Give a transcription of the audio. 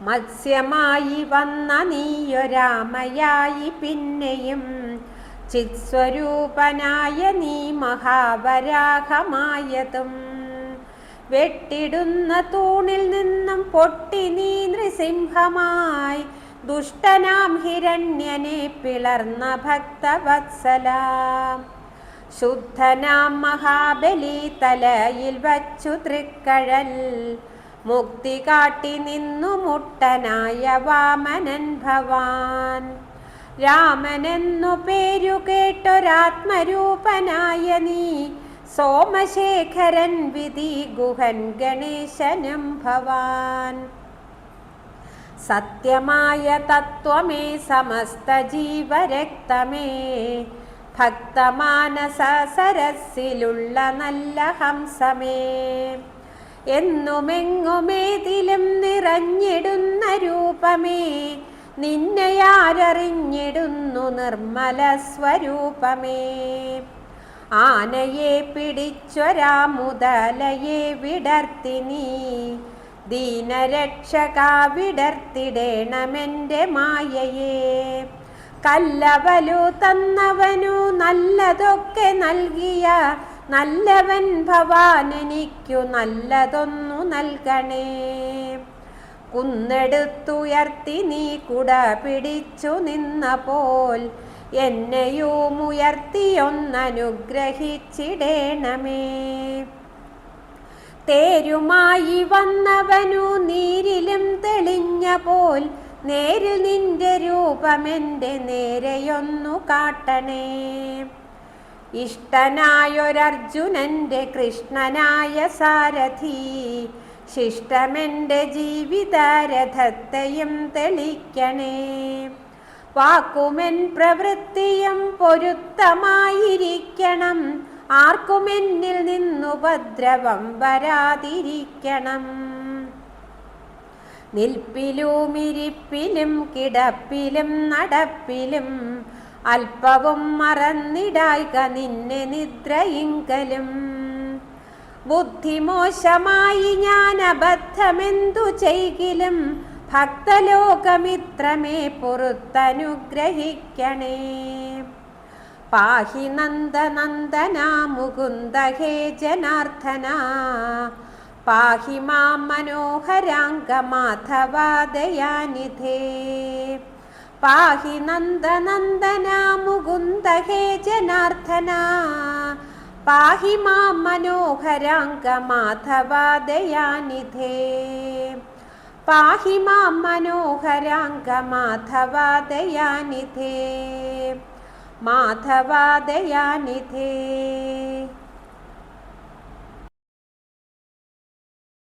മത്സ്യമായി വന്ന നീയൊരാമയായി പിന്നെയും ചിത്സ്വരൂപനായ നീ മഹാവരാഹമായതും. വെട്ടിടുന്ന തൂണിൽ നിന്നും പൊട്ടി നീ നൃസിംഹമായി. ദുഷ്ടനാം ഹിരണ്യനെ പിളർന്ന ഭക്തവത്സലാം. ശുദ്ധനാം മഹാബലി തലയിൽ വച്ചു തൃക്കഴൽ. മുക്തി കാട്ടി നിന്നു മുട്ടനായ വാമനൻ ഭവാൻ. രാമനെന്നു പേരു കേട്ടൊരാത്മരൂപനായ നീ സോമശേഖരൻ വിധി ഗുഹൻ ഗണേശനും ഭവാൻ. സത്യമായ തത്വമേ സമസ്ത ജീവരക്തമേ ഭക്തമാനസ സരസിലുള്ള നല്ല ഹംസമേ. എന്നുമെങ്ങുമേതിലും നിറഞ്ഞിടുന്ന രൂപമേ. നിന്നെയാരറിഞ്ഞിടുന്നു നിർമ്മല സ്വരൂപമേ. ആനയെ പിടിച്ചൊരാ മുതലയെ വിടർത്തി നീ. ദീനരക്ഷക വിടർത്തിടേണമെന്റെ മായയെ. കല്ലവലു തന്നവനു നല്ലതൊക്കെ നൽകിയ നല്ലവൻ ഭവാൻ എനിക്കു നല്ലതൊന്നു നൽകണേ. കുന്നെടുത്തുയർത്തി നീ കുട പിടിച്ചു നിന്ന പോൽ എന്നെയുമുയർത്തിയൊന്നനുഗ്രഹിച്ചിടേണമേ തേരുമായി വന്നവനു നീരിലും തെളിഞ്ഞ പോൽ നേരിൽ നിന്റെ രൂപമെന്റെ നേരെയൊന്നു കാട്ടണേ. ഇഷ്ടനായൊരർജുനന്റെ കൃഷ്ണനായ സാരഥി. ശിഷ്ടമെന്റെ ജീവിതാരഥത്തെയും തെളിക്കണേ. വാക്കുമെൻ പ്രവൃത്തിയും പൊരുത്തമായിരിക്കണം. ആർക്കുമെന്നിൽ നിന്നുപദ്രവം വരാതിരിക്കണം. നിൽപ്പിലുമിരിപ്പിലും കിടപ്പിലും നടപ്പിലും അല്പവും മറന്നിടായിക നിന്നെ നിദ്രയിങ്കലും. ബുദ്ധിമോശമായി ഞാൻ അബദ്ധമെന്തു ചെയ്കിലും ഭക്തലോകമിത്രമേ പുറത്തനുഗ്രഹിക്കണേ. പാഹി നന്ദനന്ദന മുകുന്ദ ഹേ ജനാർദ്ദന പാഹി മാം पाहि नन्दनन्दना मुकुन्द हे जनार्दना। पाहि मां मनोहराङ्ग माधवादयानिधे पाहि मां मनोहराङ्ग माधवादयानिधे माधवादयानिधे।